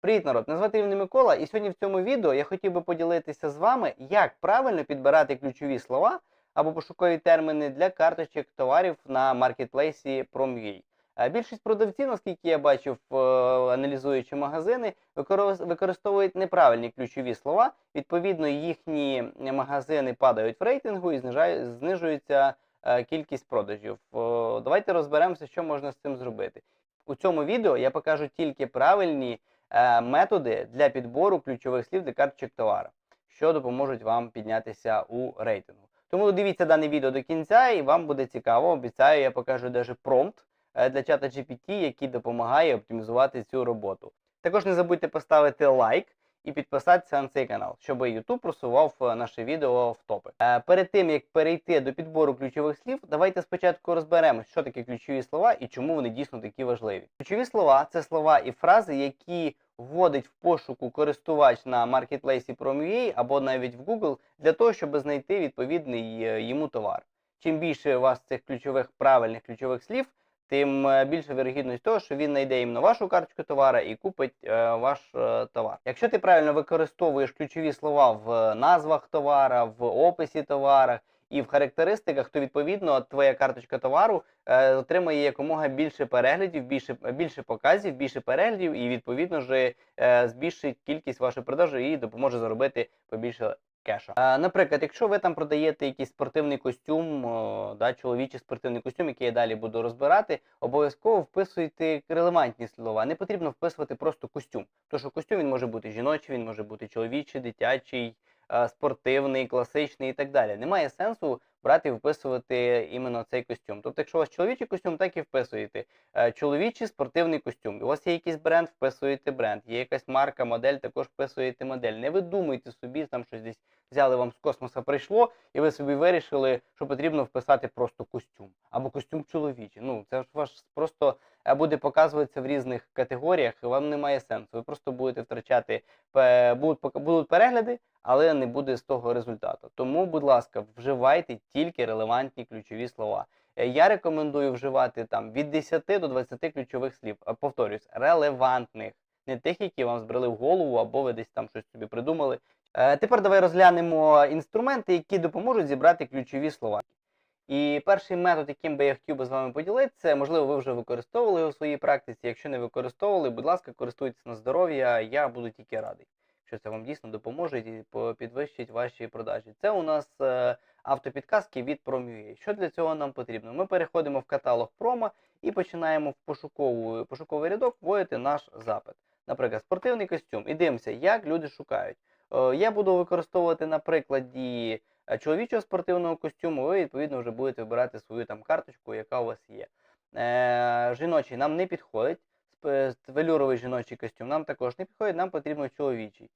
Привіт, народ! Мене звати Іван Микола, і сьогодні в цьому відео я хотів би поділитися з вами, як правильно підбирати ключові слова або пошукові терміни для карточок товарів на маркетплейсі Prom.ua. Е, Більшість продавців, наскільки я бачив, е, аналізуючи магазини, використовують неправильні ключові слова. Відповідно, їхні магазини падають в рейтингу і знижується е, кількість продажів. Давайте розберемося, що можна з цим зробити. У цьому відео я покажу тільки правильні методи для підбору ключових слів для карточок товару, що допоможуть вам піднятися у рейтингу. Тому дивіться дане відео до кінця, і вам буде цікаво. Обіцяю, я покажу даже промпт е, для чата GPT, який допомагає оптимізувати цю роботу. Також не забудьте поставити лайк і підписатися на цей канал, щоб YouTube просував е, наше відео в топи. Е, Перед тим як перейти до підбору ключових слів, давайте спочатку розберемось, що таке ключові слова і чому вони дійсно такі важливі. Ключові слова це слова і фрази, які вводить в пошуку користувач на маркетплейсі Prom.ua або навіть в Google для того, щоб знайти відповідний е, йому товар. Чим більше у вас цих ключових правильних ключових слів, тим е, більша вірогідність того, що він знайде іменно вашу карточку товара і купить е, ваш е, товар. Якщо ти правильно використовуєш ключові слова в назвах товара, в описі товара і в характеристиках, то відповідно твоя карточка товару е, отримає якомога більше переглядів, більше, більше показів, більше переглядів, і відповідно ж е, збільшить кількість вашої продажі і допоможе заробити побільше кеша. Е, наприклад, якщо ви там продаєте якийсь спортивний костюм, да, чоловічий спортивний костюм, який я далі буду розбирати, обов'язково вписуйте релевантні слова. Не потрібно вписувати просто костюм. Тому що костюм він може бути жіночий, він може бути чоловічий, дитячий, е, спортивний, класичний і так далі. Немає сенсу брати і вписувати іменно цей костюм. Тобто, якщо у вас чоловічий костюм, так і вписуєте. Е, Чоловічий спортивний костюм. У вас є якийсь бренд, вписуєте бренд. Є якась марка, модель, також вписуєте модель. Не видумуйте собі, там щось десь взяли вам з космоса прийшло, і ви собі вирішили, що потрібно вписати просто костюм або костюм чоловічий. Ну це ж ваш просто е, буде показуватися в різних категоріях, і вам немає сенсу. Ви просто будете втрачати будуть будуть перегляди, але не буде з того результату. Тому, будь ласка, вживайте тільки релевантні ключові слова. Е, Я рекомендую вживати там від 10 до 20 ключових слів. Е, Повторюсь, релевантних, не тих, які вам збрели в голову, або ви десь там щось собі придумали. Е, Тепер давай розглянемо інструменти, які допоможуть зібрати ключові слова. І перший метод, яким би я хотів би з вами поділитися, можливо, ви вже використовували його у своїй практиці. Якщо не використовували, будь ласка, користуйтесь на здоров'я, я буду тільки радий, що це вам дійсно допоможе і підвищить ваші продажі. Це у нас е, автопідказки від Prom.ua. Що для цього нам потрібно? Ми переходимо в каталог промо і починаємо в пошуковий рядок вводити наш запит. Наприклад, спортивний костюм. І дивимося, як люди шукають. Е, Я буду використовувати на прикладі е, чоловічого спортивного костюму, ви відповідно вже будете вибирати свою там карточку, яка у вас є. Е, жіночий нам не підходить. Велюровий жіночий костюм нам також не підходить, нам потрібно чоловічий.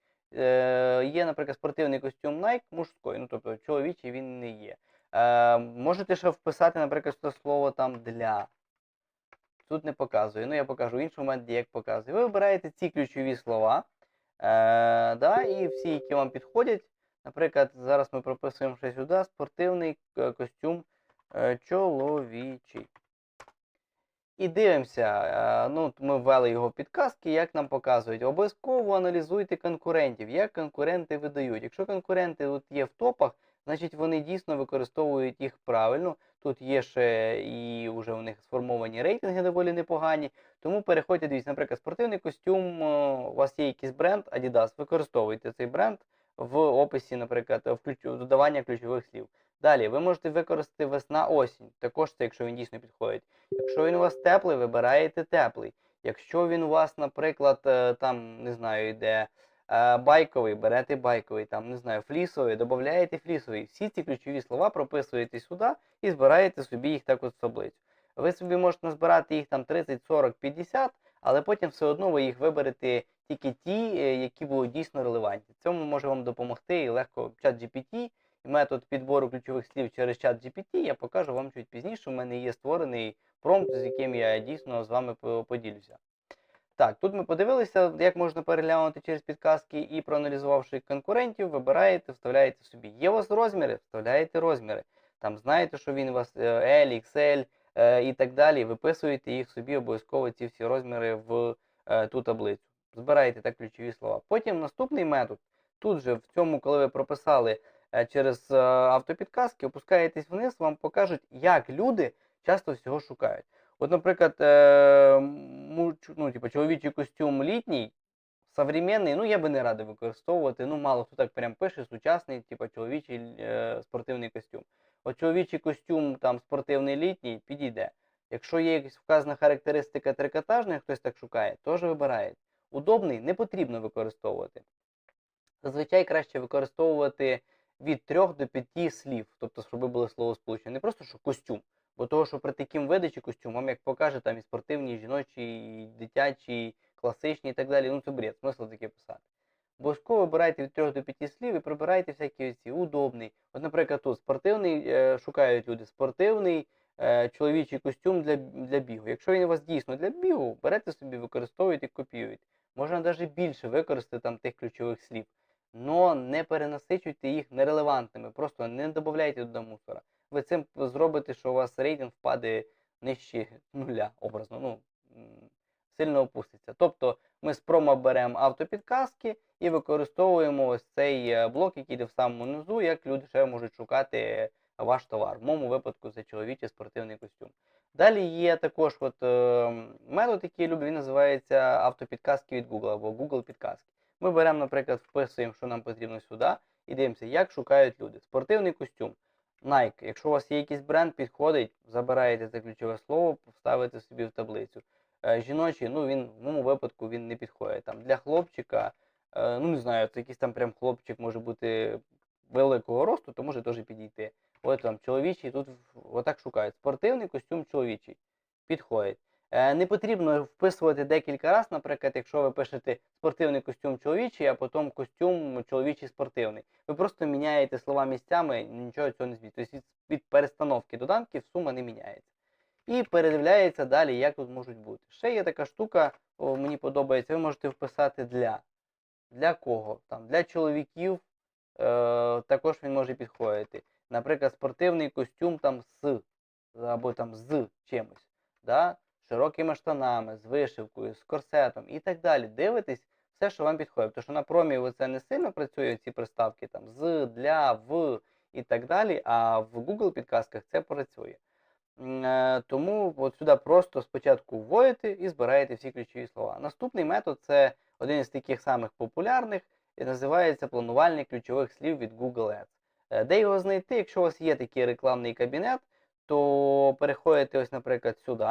Є, наприклад, спортивний костюм Nike мужський, ну тобто чоловічий він не є. Можете ще вписати, наприклад, це слово там для. Тут не показує. Ну, я покажу в іншому моменті, як показує. Ви вибираєте ці ключові слова, е, да, і всі, які вам підходять. Наприклад, зараз ми прописуємо ще сюди спортивний е, костюм е, чоловічий. І дивимося, ну, ми ввели його підказки, як нам показують. Обов'язково аналізуйте конкурентів, як конкуренти видають. Якщо конкуренти от є в топах, значить вони дійсно використовують їх правильно. Тут є ще і вже у них сформовані рейтинги доволі непогані. Тому переходьте, дивіться, наприклад, спортивний костюм, е, у вас є якийсь бренд Adidas, використовуйте цей бренд в описі, наприклад, додавання ключових слів. Далі, ви можете використати весна-осінь, також це, якщо він дійсно підходить. Якщо він у вас теплий, вибираєте теплий. Якщо він у вас, наприклад, е, там, не знаю, йде байковий, берете байковий, там, не знаю, флісовий, додаєте флісовий. Всі ці ключові слова прописуєте сюди і збираєте собі їх так от в таблицю. Ви собі можете назбирати їх там 30, 40, 50, але потім все одно ви їх виберете тільки ті, е, які будуть дійсно релевантні. Цьому може вам допомогти і легко чат GPT, метод підбору ключових слів через чат GPT я покажу вам чуть пізніше. У мене є створений промпт, з яким я дійсно з вами поділюся. Так, тут ми подивилися, як можна переглянути через підказки і проаналізувавши конкурентів, вибираєте, вставляєте собі. Є у вас розміри, вставляєте розміри. Там знаєте, що він у вас е, L, XL е, і так далі. Виписуєте їх собі обов'язково ці всі розміри в е, ту таблицю. збираєте так ключові слова. Потім наступний метод. Тут же в цьому, коли ви прописали через автопідказки, опускаєтесь вниз, вам покажуть, як люди часто всього шукають. От, наприклад, муч- ну, типу, чоловічий костюм літній, современний, ну я би не радив використовувати. Ну, мало хто так прям пише, сучасний, типу, чоловічий е, спортивний костюм. От чоловічий костюм там спортивний літній підійде. Якщо є якась вказана характеристика трикотажна, хтось так шукає, теж вибирає. Удобний не потрібно використовувати. Зазвичай краще використовувати від 3 до 5 слів, тобто, щоб було словосполучення. Не просто що костюм, бо того, що при таким видачі костюм, вам як покаже, там і спортивний, і жіночий, і дитячий, і класичний і так далі. Ну це бред, смисл таке писати. Обов'язково вибирайте від 3 до 5 слів і прибирайте всякі оці удобний. От, наприклад, тут спортивний, е, шукають люди спортивний е, чоловічий костюм для, для бігу. Якщо він у вас дійсно для бігу, берете собі, використовуєте, копіюєте. Можна навіть більше використати там тих ключових слів. Но не перенасичуйте їх нерелевантними, просто не додавайте туди мусора. Ви цим зробите, що у вас рейтинг впаде нижче нуля, образно, ну, сильно опуститься. Тобто ми з промо беремо автопідказки і використовуємо ось цей е, блок, який йде в самому низу, як люди ще можуть шукати ваш товар. В моєму випадку це чоловічий спортивний костюм. Далі є також от, е, метод, який я люблю, він називається автопідказки від Google або Google підказки. Ми беремо, наприклад, вписуємо, що нам потрібно сюди, і дивимося, як шукають люди. Спортивний костюм. Nike. Якщо у вас є якийсь бренд, підходить, забираєте це ключове слово, ставите собі в таблицю. Е, жіночий, ну він в моєму випадку він не підходить. Там для хлопчика, е, ну не знаю, це якийсь там прям хлопчик може бути великого росту, то може теж підійти. От там чоловічий, тут отак шукають. Спортивний костюм чоловічий. Підходить. Е, Не потрібно вписувати декілька разів, наприклад, якщо ви пишете спортивний костюм чоловічий, а потім костюм чоловічий спортивний. Ви просто міняєте слова місцями, нічого цього не змінюється. Тобто від, перестановки доданків сума не міняється. І передивляється далі, як тут можуть бути. Ще є така штука, мені подобається, ви можете вписати для. Для кого? Там, для чоловіків е, також він може підходити. Наприклад, спортивний костюм там з або там з чимось. Да? Широкими штанами, з вишивкою, з корсетом і так далі. Дивитесь все, що вам підходить. Тому що на промі це не сильно працює ці приставки там з, для, в і так далі, а в Google підказках це працює. Е, Тому от сюди просто спочатку вводите і збираєте всі ключові слова. Наступний метод це один із таких самих популярних і називається планувальник ключових слів від Google Ads. Е, Де його знайти? Якщо у вас є такий рекламний кабінет, то переходите, ось, наприклад, сюди,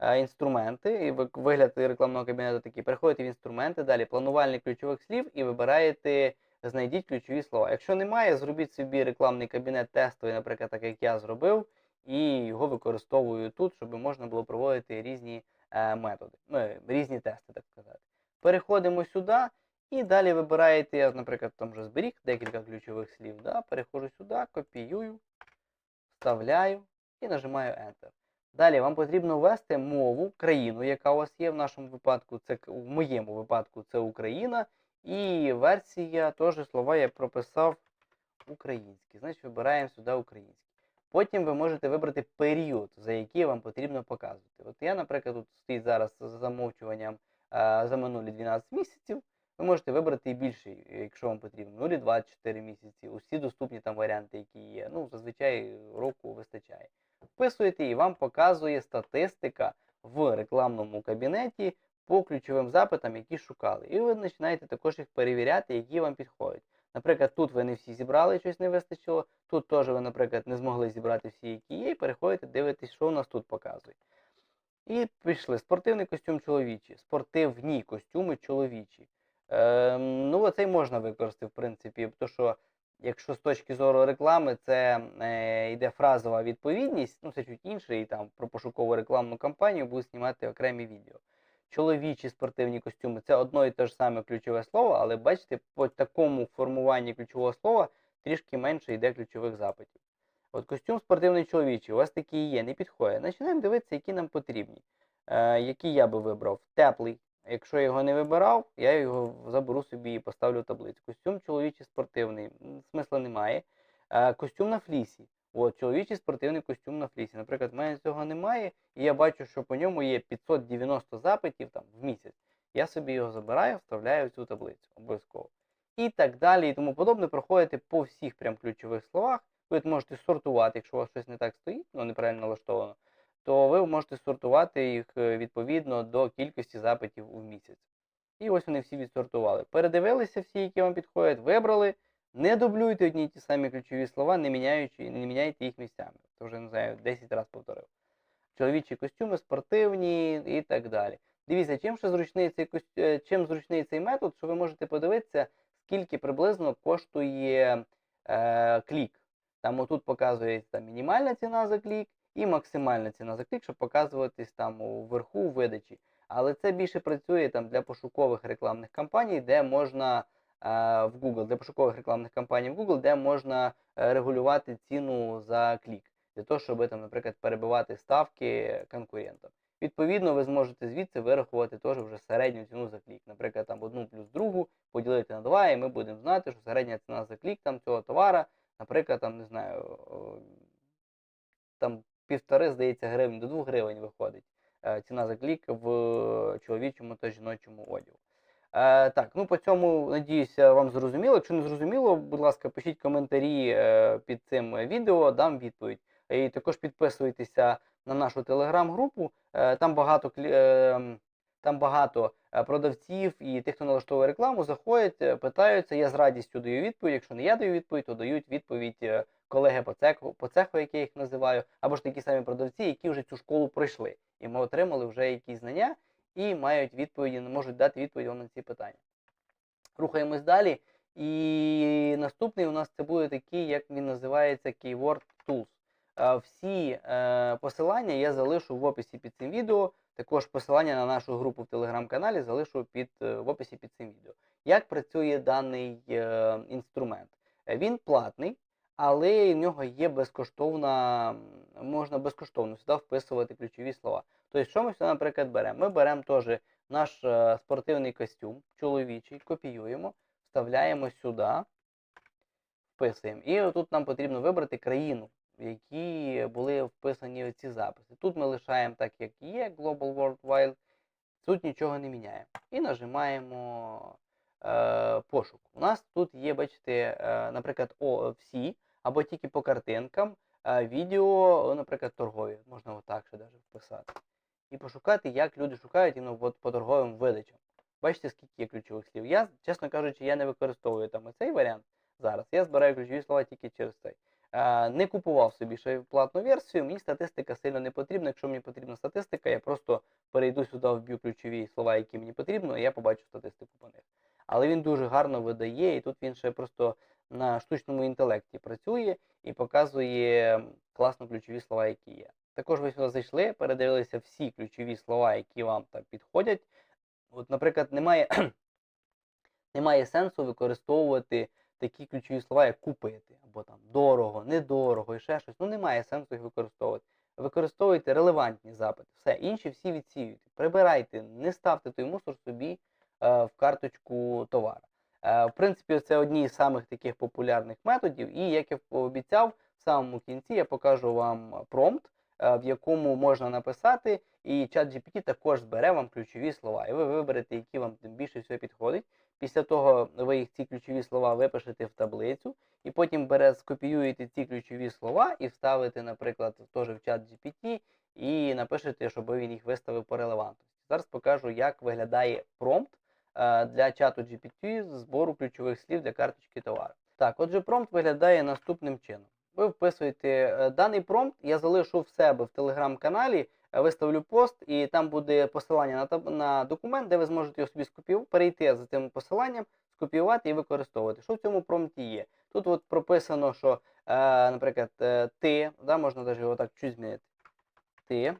інструменти, і ви- вигляд рекламного кабінету такий, переходите в інструменти, далі планувальник ключових слів і вибираєте знайдіть ключові слова. Якщо немає, зробіть собі рекламний кабінет тестовий, наприклад, так як я зробив, і його використовую тут, щоб можна було проводити різні е, методи, ну, е, різні тести, так сказати. Переходимо сюди і далі вибираєте, я, наприклад, там вже зберіг декілька ключових слів. Да? Переходжу сюди, копіюю, вставляю і нажимаю Enter. Далі вам потрібно ввести мову, країну, яка у вас є в нашому випадку, це в моєму випадку це Україна. І версія, теж слова я прописав українські. Значить, вибираємо сюди українські. Потім ви можете вибрати період, за який вам потрібно показувати. От я, наприклад, тут стоїть зараз з замовчуванням е, за минулі 12 місяців. Ви можете вибрати і більший, якщо вам потрібно. Ну, 24 місяці. Усі доступні там варіанти, які є. Ну, зазвичай року вистачає. Вписуєте і вам показує статистика в рекламному кабінеті по ключовим запитам, які шукали. І ви починаєте також їх перевіряти, які вам підходять. Наприклад, тут ви не всі зібрали, щось не вистачило. Тут теж ви, наприклад, не змогли зібрати всі, які є, і переходите, дивитесь, що у нас тут показує. І пішли. Спортивний костюм чоловічий, спортивні костюми чоловічі. Ем, ну, оцей можна використати, в принципі, тому що якщо з точки зору реклами це е, йде фразова відповідність, ну це чуть інше, і там про пошукову рекламну кампанію будуть знімати окремі відео. Чоловічі спортивні костюми це одно і те ж саме ключове слово, але бачите, по такому формуванні ключового слова трішки менше йде ключових запитів. От костюм спортивний чоловічий, у вас такий є, не підходить. Починаємо дивитися, які нам потрібні. Е, які я би вибрав. Теплий. Якщо я його не вибирав, я його заберу собі і поставлю в таблицю. Костюм чоловічий спортивний, смисла немає. Е, костюм на флісі. От, чоловічий спортивний костюм на флісі. Наприклад, в мене цього немає, і я бачу, що по ньому є 590 запитів там, в місяць. Я собі його забираю, вставляю в цю таблицю обов'язково. І так далі, і тому подобне проходите по всіх прям ключових словах. Ви можете сортувати, якщо у вас щось не так стоїть, ну неправильно налаштовано, то ви можете сортувати їх е, відповідно до кількості запитів у місяць. І ось вони всі відсортували. Передивилися всі, які вам підходять, вибрали. Не дублюйте одні й ті самі ключові слова, не міняючи, не міняйте їх місцями. Це вже не знаю, 10 разів повторив. Чоловічі костюми, спортивні і так далі. Дивіться, чим ще зручний цей костю- е, чим зручний цей метод, що ви можете подивитися, скільки приблизно коштує е, клік. Там отут показується мінімальна ціна за клік і максимальна ціна за клік, щоб показуватись там у видачі. Але це більше працює там для пошукових рекламних кампаній, де можна е, в Google, для пошукових рекламних кампаній в Google, де можна е, регулювати ціну за клік, для того, щоб там, наприклад, перебивати ставки конкурентам. Відповідно, ви зможете звідси вирахувати теж вже середню ціну за клік. Наприклад, там одну плюс другу поділити на два, і ми будемо знати, що середня ціна за клік там цього товара, наприклад, там не знаю, там півтори, здається, гривень до двох гривень виходить е, ціна за клік в чоловічому та жіночому одягу. Е, так, ну по цьому надіюся, вам зрозуміло. Якщо не зрозуміло, будь ласка, пишіть коментарі е, під цим відео, дам відповідь. І також підписуйтеся на нашу телеграм-групу. Е, там багато е, там багато е, продавців і тих, хто налаштовує рекламу, заходять, е, питаються. Я з радістю даю відповідь. Якщо не я даю відповідь, то дають відповідь колеги по цеху, по цеху, як я їх називаю, або ж такі самі продавці, які вже цю школу пройшли, і ми отримали вже якісь знання і мають відповіді, можуть дати відповідь вам на ці питання. Рухаємось далі. І наступний у нас це буде такий, як він називається Keyword Tools. Всі е, посилання я залишу в описі під цим відео. Також посилання на нашу групу в телеграм-каналі залишу під, е, в описі під цим відео. Як працює даний е, інструмент? Е, Він платний, але в нього є безкоштовна, можна безкоштовно сюди вписувати ключові слова. Тобто, що ми сюди, наприклад, беремо? Ми беремо теж наш е, спортивний костюм, чоловічий, копіюємо, вставляємо сюди, вписуємо. І отут нам потрібно вибрати країну, в якій були вписані ці записи. Тут ми лишаємо так, як є, Global World Wide, тут нічого не міняємо. І нажимаємо е, пошук. У нас тут є, бачите, е, наприклад, о, всі, або тільки по картинкам, е, відео, наприклад, торгові. Можна отак ще навіть вписати. І пошукати, як люди шукають от по торговим видачам. Бачите, скільки є ключових слів. Я, чесно кажучи, я не використовую там цей варіант зараз. Я збираю ключові слова тільки через цей. Е, не купував собі ще платну версію, мені статистика сильно не потрібна. Якщо мені потрібна статистика, я просто перейду сюди, вб'ю ключові слова, які мені потрібно, і я побачу статистику по них. Але він дуже гарно видає, і тут він ще просто на штучному інтелекті працює і показує класно ключові слова, які є. Також ви сюди зайшли, передивилися всі ключові слова, які вам там підходять. От, наприклад, немає, немає сенсу використовувати такі ключові слова, як купити, або там дорого, недорого і ще щось. Ну немає сенсу їх використовувати. Використовуйте релевантні запити. Все, інші всі відсіюйте. Прибирайте, не ставте той мусор собі е, в карточку товара. Е, в принципі, це одні з самих таких популярних методів. І як я обіцяв, в самому кінці я покажу вам промпт, е, в якому можна написати, і чат GPT також збере вам ключові слова. І ви виберете, які вам тим більше всього підходить. Після того ви їх ці ключові слова випишете в таблицю, і потім бере, скопіюєте ці ключові слова і вставите, наприклад, теж в чат GPT, і напишете, щоб він їх виставив по релевантності. Зараз покажу, як виглядає промпт для чату GPT збору ключових слів для карточки товару. Так, отже, промпт виглядає наступним чином. Ви вписуєте е, даний промпт, я залишу в себе в телеграм-каналі, е, виставлю пост, і там буде посилання на, на документ, де ви зможете його собі скопіювати, перейти за цим посиланням, скопіювати і використовувати. Що в цьому промпті є? Тут от прописано, що, е, наприклад, е, ти, да, можна навіть його так чуть змінити. Ти,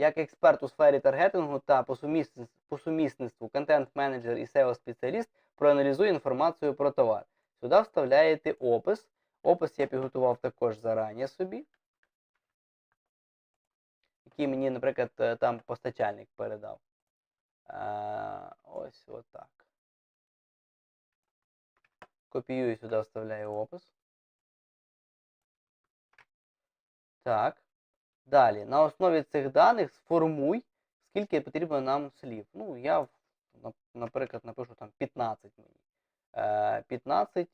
як експерт у сфері таргетингу та по сумісництву, по сумісництву контент-менеджер і SEO-спеціаліст, проаналізує інформацію про товар. Сюди вставляєте опис. Опис я підготував також зарані собі, який мені, наприклад, е, там постачальник передав. Е, ось отак. Копіюю сюди, вставляю опис. Так. Далі, на основі цих даних сформуй скільки потрібно нам слів. Ну, я, наприклад, напишу там 15 мені. Е, 15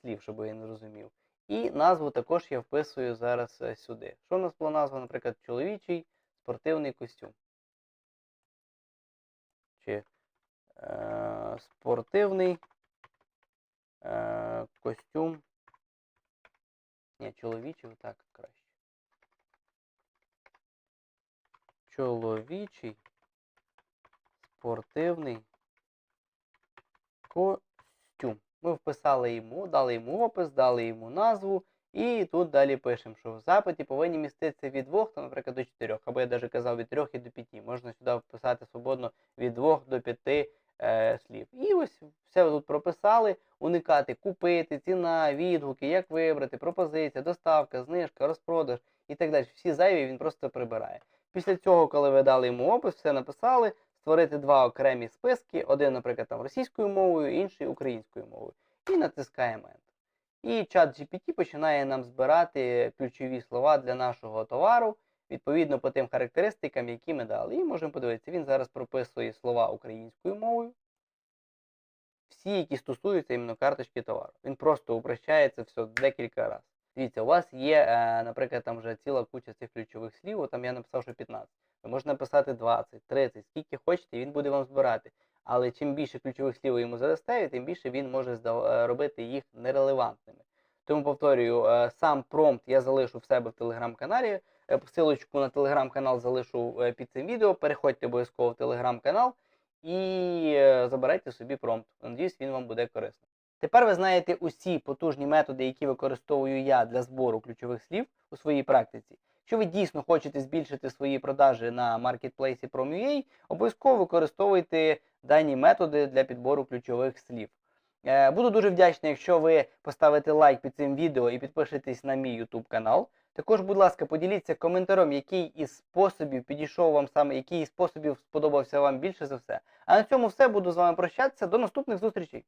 слів, щоб я не розумів. І назву також я вписую зараз е, сюди. Що в нас була назва, наприклад, чоловічий спортивний костюм. Чи е, спортивний е, костюм. Ні, чоловічий, так краще. Чоловічий спортивний костюм. Ми вписали йому, дали йому опис, дали йому назву. І тут далі пишемо, що в запиті повинні міститися від 2, там, наприклад, до 4, або я навіть казав від 3 і до 5. Можна сюди вписати свободно від 2 до 5 е, слів. І ось все тут прописали, уникати купити, ціна, відгуки, як вибрати, пропозиція, доставка, знижка, розпродаж і так далі. Всі зайві він просто прибирає. Після цього, коли ви дали йому опис, все написали, створити два окремі списки, один, наприклад, там російською мовою, інший українською мовою. І натискаємо Enter. І чат GPT починає нам збирати ключові слова для нашого товару відповідно по тим характеристикам, які ми дали. І можемо подивитися, він зараз прописує слова українською мовою. Всі, які стосуються іменно карточки товару. Він просто упрощає це все декілька разів. Дивіться, у вас є, е, наприклад, там вже ціла куча цих ключових слів, там я написав, що 15. Ви можете написати 20, 30, скільки хочете, він буде вам збирати. Але чим більше ключових слів ви йому задасте, тим більше він може е, робити їх нерелевантними. Тому повторюю, е, сам промпт я залишу в себе в телеграм-каналі. Е, Посилочку на телеграм-канал залишу е, під цим відео. Переходьте обов'язково в телеграм-канал і забирайте собі промпт. Надіюсь, він вам буде корисний. Тепер ви знаєте усі потужні методи, які використовую я для збору ключових слів у своїй практиці. Якщо ви дійсно хочете збільшити свої продажі на маркетплейсі Prom.ua, обов'язково використовуйте дані методи для підбору ключових слів. Е, Буду дуже вдячний, якщо ви поставите лайк під цим відео і підпишетесь на мій YouTube канал. Також, будь ласка, поділіться коментарем, який із способів підійшов вам саме, який із способів сподобався вам більше за все. А на цьому все буду з вами прощатися. До наступних зустрічей.